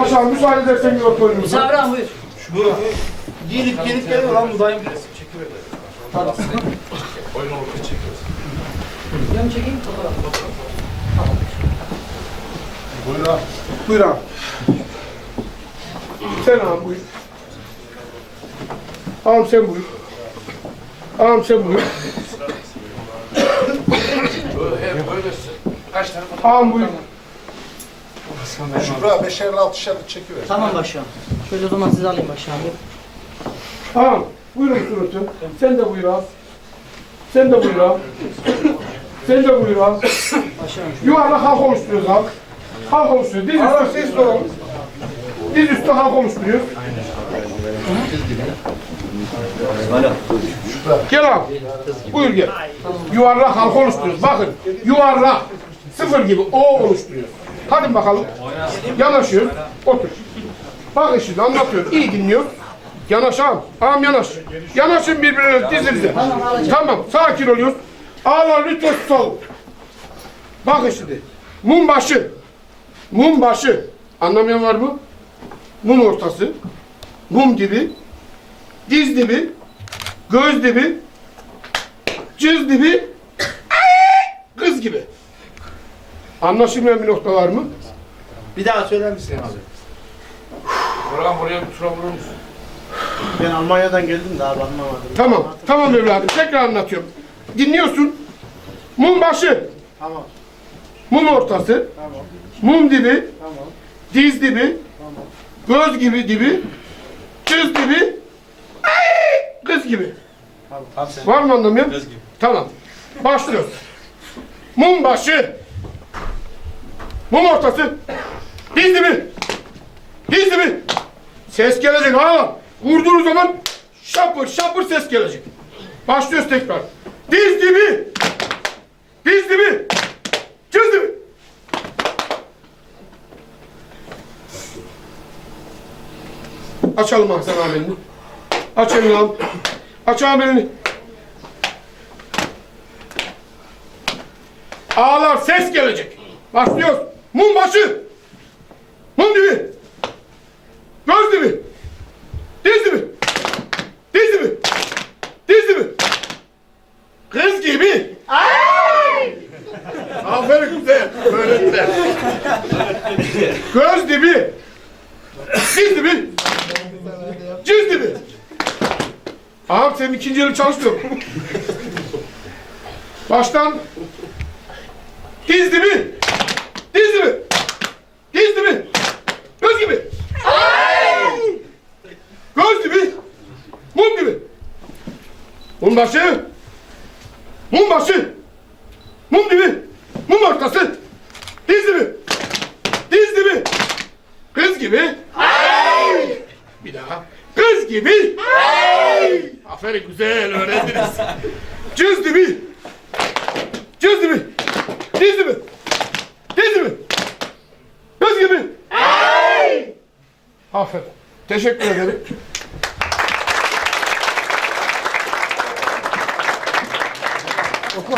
Başak müsaade edersen oyunumuza. Misafir ağam buyur. Giyinip giyinip geliyor lan bu dayım. Yan çekeyim fotoğraf. Buyur abi. Sen ağam buyur. Ağam sen buyur. Ağam sen buyur. Ağam buyur. Şuraya beşer altışar çekiver. Tamam başkanım. Şöyle o zaman sizi alayım başkanım. Ağam buyurun sunutum. Sen de buyur ağam. Sen de buyur ağam. Sen de buyur ağam. Başkanım. Yuvarlak halk oluşturuyoruz ağam. Halk oluşturuyoruz. Diz üstü siz sorun. Diz üstü halk oluşturuyoruz. Gel abi. Buyur gel. Yuvarlak halk oluşturuyoruz. Bakın yuvarlak. Sıfır gibi O oluşturuyoruz. Hadi bakalım. Yanaşıyoruz. Otur. Bakın şimdi anlatıyorum. İyi dinliyor. Yanaş ağam. Ağam yanaş. Yanaşın birbirine dizinize. Tamam. Sakin oluyoruz. Ağlar lütfen sol. Bakın şimdi. Mum başı. Mum başı. Anlamayan var mı? Mum ortası. Mum dibi. Diz dibi. Göz dibi. Cız dibi. Kız gibi. Anlaşılmayan bir nokta var mı? Bir daha söyler misin abi? Orhan buraya bir tura vurur musun? Ben Almanya'dan geldim de abi anlamadım. Tamam. Tamam evladım. Tekrar anlatıyorum. Dinliyorsun. Mum başı. Tamam. Mum ortası. Tamam. Mum dibi. Tamam. Diz dibi. Göz gibi dibi. Cız dibi. ay, Kız gibi. Tamam. Tamam. Var mı anlamayan? Tamam. Başlıyoruz. Mum başı. Mum ortası. Diz dibi. Diz dibi. Ses gelecek ha. Vurduğunuz zaman şapır şapır ses gelecek. Başlıyoruz tekrar. Diz dibi. Diz dibi. Diz dibi. Açalım Hasan abini. Aç elini al. Aç abini. Ağlar ses gelecek. Başlıyoruz. Mum başı. Mum dibi. Göz dibi. Diz dibi. Diz dibi. Diz dibi. Kız gibi. Aferin güzel. Böyle güzel. Göz dibi. Diz dibi. Cız dibi. Ağam senin ikinci yılın çalışmıyor. Baştan. Diz dibi. Diz dibi. Diz dibi. Göz gibi. Göz dibi. Mum gibi. Mum başı. Mum dibi. Mum ortası. Diz dibi. Diz dibi. Kız gibi. Bir daha. Kız gibi. Aferin güzel öğrendiniz. Cız dibi. Cız dibi. Diz dibi. Diz dibi. Kız gibi. Aferin. Teşekkür ederim. Oku.